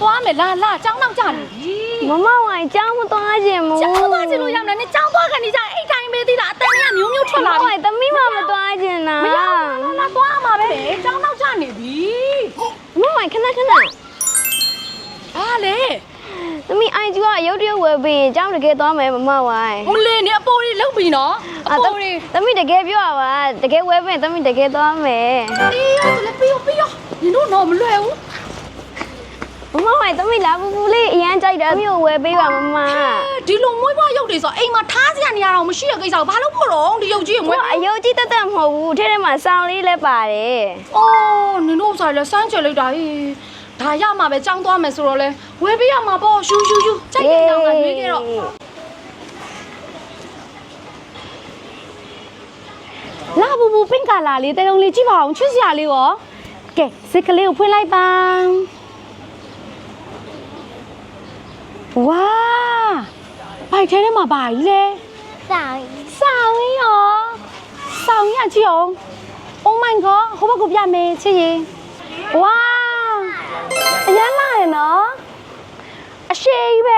သွားမယ်လာလာကျောင်းနောက်ကြနေပြီမမဝိုင်ကြောင်းမသွားခြင်းမူကျောင်းသွားချင်လို့ရမလားနင်ကျောင်းသွားခဏနေကြအိတ်တိုင်းပဲသေးလားအတန်ကြီးကမျိုးမျိုးထွက်မလာမပြီ ဝိုင်သမီးမမသွားခြင်းနာမရဘူးလာလာသွားမှာပဲကျောင်းနောက်ကြနေပြီမမဝိုင်ခဏခဏဟာလေသမီးအိုင်ကျူကအယုတ်တရုတ်ဝယ်ပြီးရင်ကြောင်းတကယ်သွားမယ်မမဝိုင်ဟိုလေနေအပေါ်ကြီးလောက်ပြီနော်အပေါ်ကြီးသမီးတကယ်ပြောရပါတကယ်ဝယ်ပြီးရင်သမီးတကယ်သွားမယ် အေးအဲ့ဒါလည်းပြီးရောပြီးရောနင်တို့တော့မလွယ်ဘူး မမဝိုင်သမီးလာပူပူလေးအရန်ကြိုက်တယ်သမီးကိုဝယ်ပေးပါမမဒီလိုမွေးဖွားရုပ်တွေဆိုအိမ်မှာထားစရာနေရာတော့မရှိတဲ့ကိစ္စကိုဘာလို့ဖို့တော့ဒီရုပ်ကြီးကိုမွေးမအယုတ်ကြီးတက်တက်မဟုတ်ဘူးထဲထဲမှာစောင်းလေးလည်းပါတယ်အော်နင်တို့ဆိုင်လဲစမ်းကြလိုက်တာဟေးဒါရမှာပဲကြောင်းသွားမယ်ဆိုတော့လဲဝယ်ပေးရမှာပေါ့ရှူရှူရှူကြိုက်တဲ့တောင်ကရွေးခဲ့တော့လာဘူဘူပင့်ကလာလေးတဲုံလေးကြည့်ပါအောင်ချွတ်စရာလေးရောကဲစစ်ကလေးကိုဖွင့်လိုက်ပါ ဝါဘိုက်ထဲထဲမှာဘာကြီးလဲဆောင်ဆောင်ရောဆောင်ရကြည့်အောင် Oh my god ဟိုဘက်ကိုပြမယ်ချစ်ရင်ဝါအရမ်းလာရနော်အရှိပဲ